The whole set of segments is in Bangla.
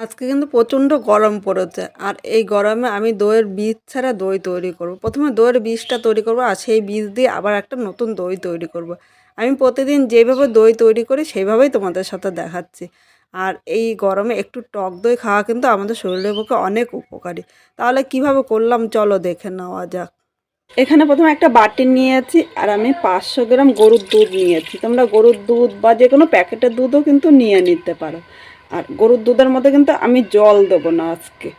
আজকে কিন্তু প্রচণ্ড গরম পড়েছে। আর এই গরমে আমি দইয়ের বীজ ছাড়া দই তৈরি করব। প্রথমে দইয়ের বীজটা তৈরি করব আর সেই বীজ দিয়ে আবার একটা নতুন দই তৈরি করব। আমি প্রতিদিন যেভাবে দই তৈরি করি সেইভাবেই তোমাদের সাথে দেখাচ্ছি। আর এই গরমে একটু টক দই খাওয়া কিন্তু আমাদের শরীরের পক্ষে অনেক উপকারী। তাহলে কীভাবে করলাম চলো দেখে নেওয়া যাক। এখানে প্রথমে একটা বাটি নিয়েছি আর আমি পাঁচশো গ্রাম গরুর দুধ নিয়েছি। তোমরা গরুর দুধ বা যে কোনো প্যাকেটের দুধও কিন্তু নিয়ে নিতে পারো। আর গরুর দুধের মধ্যে কিন্তু আমি জল দেবো না আজকে।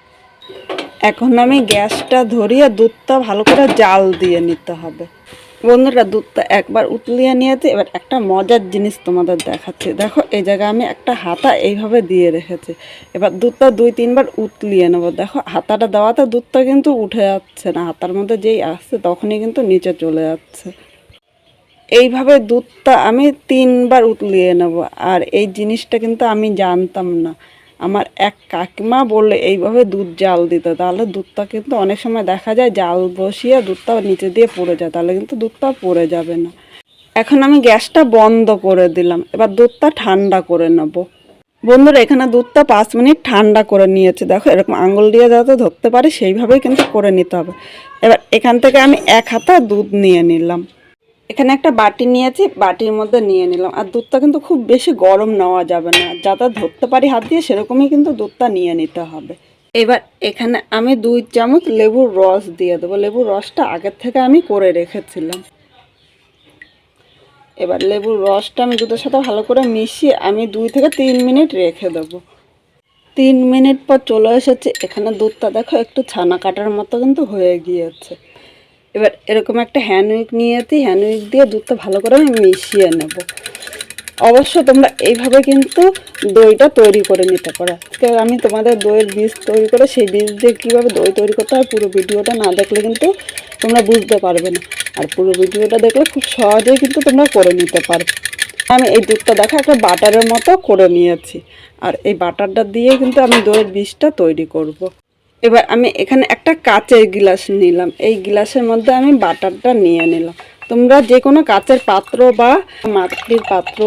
এখন আমি গ্যাসটা ধরিয়ে দুধটা ভালো করে জাল দিয়ে নিতে হবে। বন্ধুরা, দুধটা একবার উতলিয়ে নিয়েছি, এবার একটা মজার জিনিস তোমাদের দেখাচ্ছি। দেখো, এই জায়গায় আমি একটা হাতা এইভাবে দিয়ে রেখেছি। এবার দুধটা দুই, তিনবার উতলিয়ে নেব। দেখো, হাতাটা দেওয়াতে দুধটা কিন্তু উঠে যাচ্ছে না। হাতার মধ্যে যেই আসছে, তখনই কিন্তু নিচে চলে যাচ্ছে। এইভাবে দুধটা আমি তিনবার উতলিয়ে নেব। আর এই জিনিসটা কিন্তু আমি জানতাম না। আমার এক কাকিমা বললে এইভাবে দুধ জাল দিতে। তাহলে দুধটা কিন্তু অনেক সময় দেখা যায় জাল বসিয়ে দুধটা নিচে দিয়ে পড়ে যায়। তাহলে কিন্তু দুধটা পড়ে যাবে না। এখন আমি গ্যাসটা বন্ধ করে দিলাম। এবার দুধটা ঠান্ডা করে নেব। বন্ধুরা, এখানে দুধটা পাঁচ মিনিট ঠান্ডা করে নিয়েছে। দেখো, এরকম আঙুল দিয়ে যাতে ধরতে পারি, সেইভাবেই কিন্তু করে নিতে হবে। এবার এখান থেকে আমি এক হাতা দুধ নিয়ে নিলাম। এখানে একটা বাটি নিয়েছি, বাটির মধ্যে নিয়ে নিলাম। আর দুধটা কিন্তু খুব বেশি গরম নেওয়া যাবে না। যাতে ধরতে পারি হাত দিয়ে, সেরকমই কিন্তু দুধটা নিয়ে নিতে হবে। এবার এখানে আমি দুই চামচ লেবুর রস দিয়ে দেবো। লেবুর রসটা আগের থেকে আমি করে রেখেছিলাম। এবার লেবুর রসটা আমি দুধের সাথে ভালো করে মিশিয়ে আমি দুই থেকে তিন মিনিট রেখে দেবো। তিন মিনিট পর চলে এসেছে। এখানে দুধটা দেখো একটু ছানা কাটার মতো কিন্তু হয়ে গিয়েছে। এবার এরকম একটা হ্যান্ড উইক নিয়ে নিয়েছি হ্যান্ড উইক দিয়ে দুধটা ভালো করে আমি মিশিয়ে নেব। অবশ্য তোমরা এইভাবে কিন্তু দইটা তৈরি করে নিতে পারো। আজকে আমি তোমাদের দইয়ের বীজ তৈরি করে, সেই বীজ দিয়ে কীভাবে দই তৈরি করতে হয় পুরো ভিডিওটা না দেখলে কিন্তু তোমরা বুঝতে পারবে না। আর পুরো ভিডিওটা দেখলে খুব সহজেই কিন্তু তোমরা করে নিতে পারবে। আমি এই দুধটা দেখো, একটা বাটারের মতো করে নিয়েছি। আর এই বাটারটা দিয়ে কিন্তু আমি দইয়ের বীজটা তৈরি করব। এবার আমি এখানে একটা কাচের গিলাস নিলাম। এই গিলাসের মধ্যে আমি বাটারটা নিয়ে নিলাম। তোমরা যে কোনো কাচের পাত্র বা মাটির পাত্র,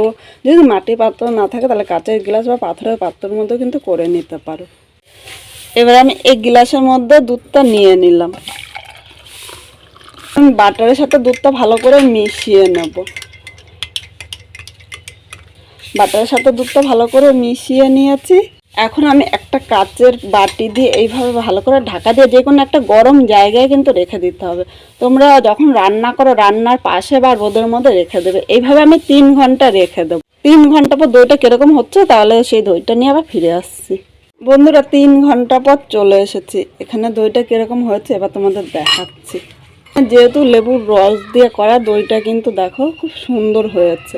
যদি মাটির পাত্র না থাকে তাহলে কাচের গিলাস বা পাথরের পাত্রের মধ্যেও কিন্তু করে নিতে পারো। এবার আমি এই গিলাসের মধ্যে দুধটা নিয়ে নিলাম। আমি বাটারের সাথে দুধটা ভালো করে মিশিয়ে নেব। বাটারের সাথে দুধটা ভালো করে মিশিয়ে নিয়েছি। এখন আমি একটা কাচের বাটি দিয়ে এইভাবে ভালো করে ঢাকা দিয়ে যে কোনো একটা গরম জায়গায় কিন্তু রেখে দিতে হবে। তোমরা যখন রান্না করো, রান্নার পাশে বা রোদের মধ্যে রেখে দেবে। এইভাবে আমি তিন ঘণ্টা রেখে দেবো। তিন ঘণ্টা পর দইটা কীরকম হচ্ছে তাহলে সেই দইটা নিয়ে আবার ফিরে আসছি। বন্ধুরা, তিন ঘণ্টা পর চলে এসেছি। এখানে দইটা কীরকম হয়েছে এবার তোমাদের দেখাচ্ছি। যেহেতু লেবুর রস দিয়ে করা দইটা কিন্তু দেখো খুব সুন্দর হয়েছে।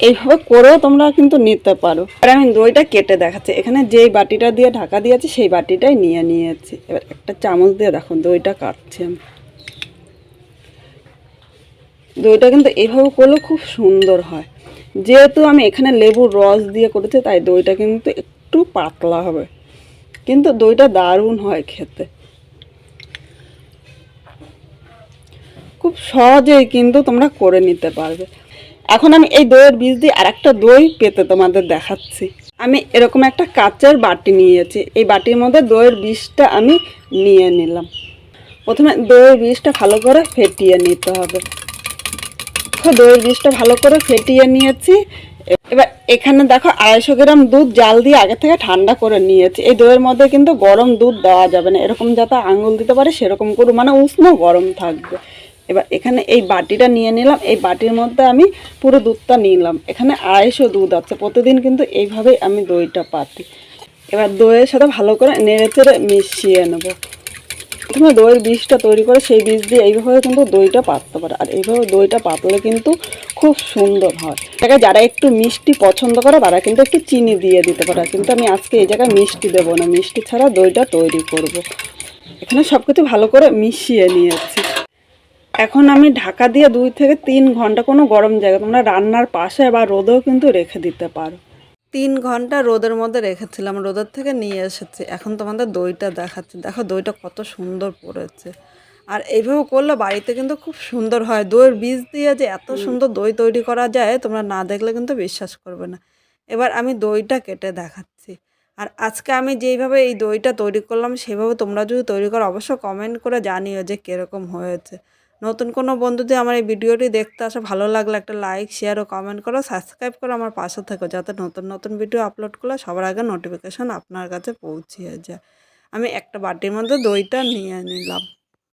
এইভাবে করেও তোমরা কিন্তু নিতে পারো। আর আমি দইটা কেটে দেখাচ্ছি। এখানে যেই বাটিটা দিয়ে ঢাকা দিয়েছি, সেই বাটিটাই নিয়ে নিয়েছি। এবার একটা চামচ দিয়ে দেখো, দইটা কাটছি আমি। দইটা কিন্তু এইভাবে করলে খুব সুন্দর হয়। যেহেতু আমি এখানে লেবুর রস দিয়ে করেছি, তাই দইটা কিন্তু একটু পাতলা হবে। কিন্তু দইটা দারুণ হয় খেতে। খুব সহজেই কিন্তু তোমরা করে নিতে পারবে। এখন আমি এই দইয়ের বীজ দিয়ে আর একটা দই পেতে তোমাদের দেখাচ্ছি। আমি এরকম একটা কাচের বাটি নিয়েছি। এই বাটির মধ্যে দইয়ের বীজটা আমি নিয়ে নিলাম। প্রথমে দইয়ের বীজটা ভালো করে ফেটিয়ে নিতে হবে। দইয়ের বীজটা ভালো করে ফেটিয়ে নিয়েছি। এবার এখানে দেখো আড়াইশো গ্রাম দুধ জাল দিয়ে আগে থেকে ঠান্ডা করে নিয়েছি। এই দইয়ের মধ্যে কিন্তু গরম দুধ দেওয়া যাবে না। এরকম যাতে আঙুল দিতে পারে সেরকম করু মানে উষ্ণ গরম থাকবে। এবার এখানে এই বাটিটা নিয়ে নিলাম। এই বাটির মধ্যে আমি পুরো দুধটা নিলাম। এখানে আড়াইশো দুধ আছে। প্রতিদিন কিন্তু এইভাবেই আমি দইটা পাতি। এবার দইয়ের সাথে ভালো করে নেড়ে চেড়ে মিশিয়ে নেব। প্রথমে দইয়ের বীজটা তৈরি করে সেই বীজ দিয়ে এইভাবে কিন্তু দইটা পাততে পারে। আর এইভাবে দইটা পাতলে কিন্তু খুব সুন্দর হয়। জায়গায় যারা একটু মিষ্টি পছন্দ করে, তারা কিন্তু একটু চিনি দিয়ে দিতে পারে। কিন্তু আমি আজকে এই জায়গায় মিষ্টি দেবো না। মিষ্টি ছাড়া দইটা তৈরি করব। এখানে সব কিছু ভালো করে মিশিয়ে নিয়েছি। এখন আমি ঢাকা দিয়ে দুই থেকে তিন ঘণ্টা কোনো গরম জায়গা তোমরা রান্নার পাশে বা রোদেও কিন্তু রেখে দিতে পারো। তিন ঘণ্টা রোদের মধ্যে রেখেছিলাম রোদের থেকে নিয়ে এসেছি। এখন তোমাদের দইটা দেখাচ্ছি। দেখো দইটা কত সুন্দর পড়েছে। আর এইভাবে করলে বাড়িতে কিন্তু খুব সুন্দর হয়। দইয়ের বীজ দিয়ে যে এত সুন্দর দই তৈরি করা যায় তোমরা না দেখলে কিন্তু বিশ্বাস করবে না। এবার আমি দইটা কেটে দেখাচ্ছি। আর আজকে আমি যেইভাবে এই দইটা তৈরি করলাম সেভাবে তোমরা যদি তৈরি করো অবশ্য কমেন্ট করে জানিও যে কীরকম হয়েছে। নতুন কোনো বন্ধুদের আমার এই ভিডিওটি দেখতে আসে ভালো লাগলে একটা লাইক শেয়ার ও কমেন্ট করো সাবস্ক্রাইব করো, আমার পাশে থেকো, যাতে নতুন নতুন ভিডিও আপলোড করলে সবার আগে নোটিফিকেশান আপনার কাছে পৌঁছিয়ে যায়। আমি একটা বাটির মধ্যে দইটা নিয়ে নিলাম।